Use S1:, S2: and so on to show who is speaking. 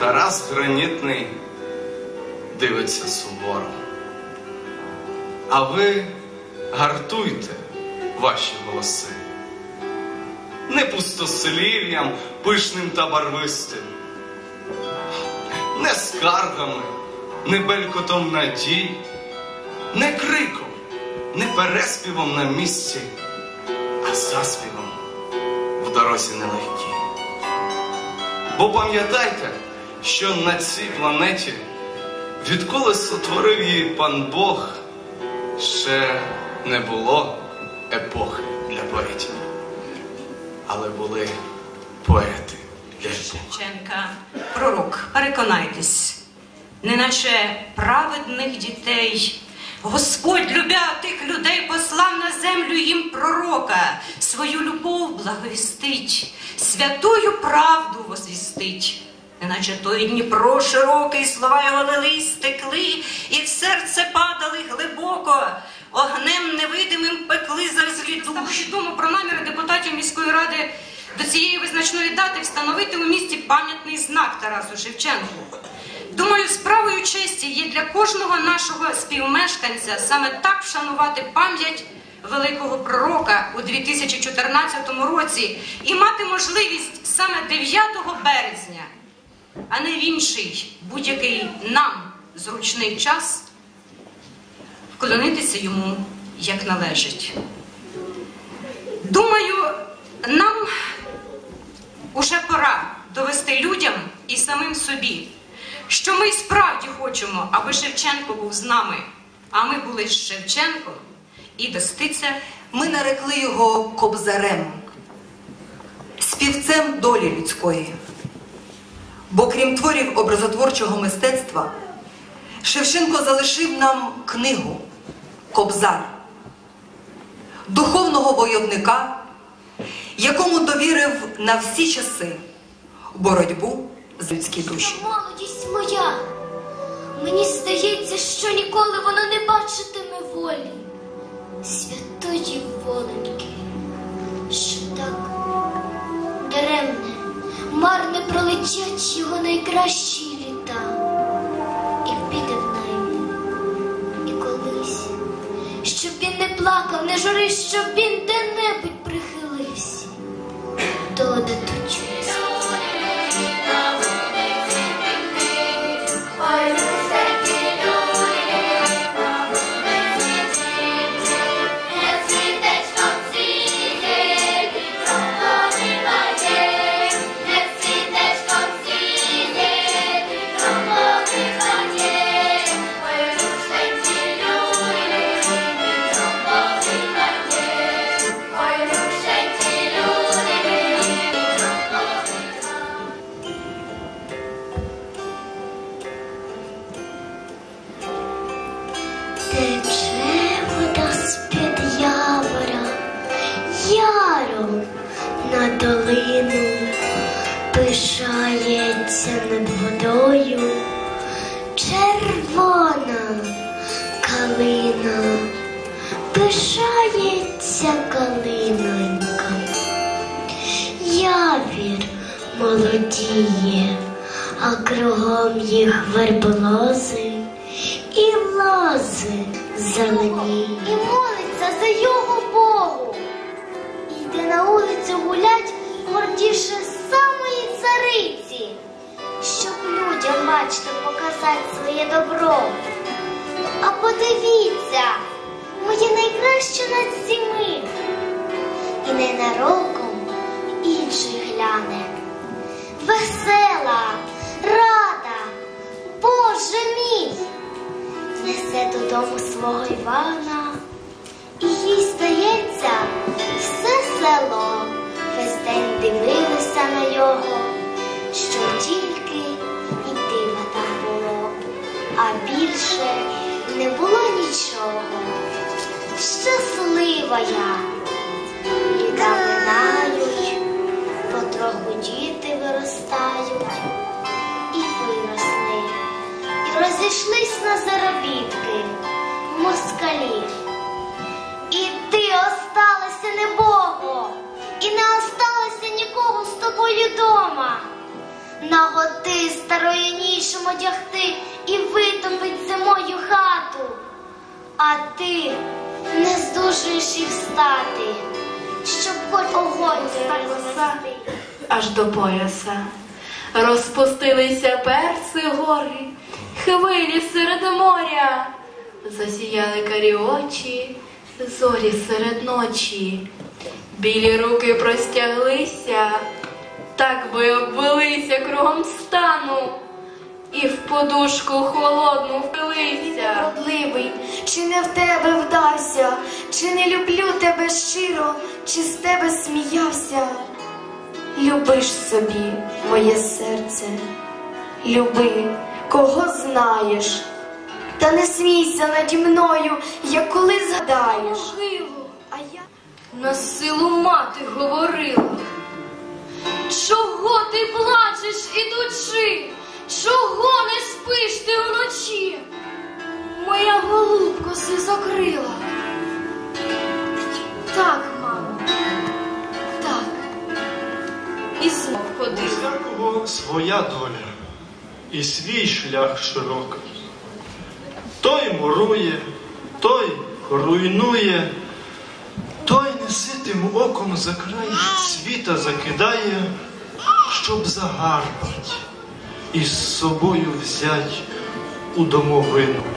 S1: Тарас Гранітний дивиться суворо. А ви гартуйте ваші голоси. Не пустослів'ям пишним та барвистим, не скаргами, не белькотом надій, не криком, не переспівом на місці, а заспівом в дорозі нелегкій. Бо пам'ятайте, що на цій планеті, відколи сотворив її пан Бог, ще не було епохи для поетів, але були поети для.
S2: Шевченка, пророк, переконайтесь, неначе праведних дітей. Господь, любя тих людей, послав на землю їм пророка, свою любов благовістить, святую правду возвістить. Неначе той Дніпро широкий, слова його лились, стекли, і в серце падали глибоко, огнем невидимим пекли завзлі душ. Відомо про наміри депутатів міської ради до цієї визначної дати встановити у місті пам'ятний знак Тарасу Шевченку. Думаю, справою честі є для кожного нашого співмешканця саме так вшанувати пам'ять великого пророка у 2014 році і мати можливість саме 9 березня, а не в інший будь-який нам зручний час вклонитися йому як належить. Думаю, нам уже пора довести людям і самим собі, що ми справді хочемо, аби Шевченко був з нами, а ми були з Шевченком, і доститься
S3: Ми нарекли його кобзарем, співцем долі людської. Бо крім творів образотворчого мистецтва, Шевченко залишив нам книгу Кобзар, духовного войовника, якому довірив на всі часи боротьбу за людські душі.
S4: Молодість моя, мені здається, що ніколи вона не бачитиме волі святої воленьки, що так даремне, марне пролетять його найкращі літа, і піде в найми, і колись, щоб він не плакав, не журив, щоб він де-небудь долину пишається над водою червона калина, пишається калинонька, явір молодіє, а кругом їх верболози і лози зелені. І молиться за його Богу. Йде на вулицю гулять гордіше самої цариці, щоб людям, бачите, показати своє добро. А подивіться, моє найкраще над всіми. І ненароком інший гляне. Весела, рада, Боже мій несе додому свого Івана, і їй здається, Щаслива я, літа минають, потроху діти виростають і виросли і розійшлись на заробітки москалі. І ти осталася небого, і не осталося нікого з тобою дома. наготи старої нішим одягти і витопить зимою хату. А ти не здужуєш і встати, щоб хоч огонь розвести.
S5: аж до пояса. Розпустилися перси гори, хвилі серед моря, засіяли карі очі, зорі серед ночі, білі руки простяглися, так би обвелися кругом стану, і в подушку холодну впилися.
S6: Вродливий, чи не в тебе вдався, чи не люблю тебе щиро, чи з тебе сміявся. Любиш собі, моє серце, люби, кого знаєш, та не смійся наді мною, як коли згадаєш. А я
S7: На силу мати говорила. Чого ти плачеш, ідучи? Чого не спиш ти вночі? Моя голубко си закрила. Так, мамо, так. І знов
S8: У
S7: ходила.
S8: всякого своя доля і свій шлях широкий. Той мурує, той руйнує, той неситим оком за край світа закидає, щоб загарбать і з собою взять у домовину.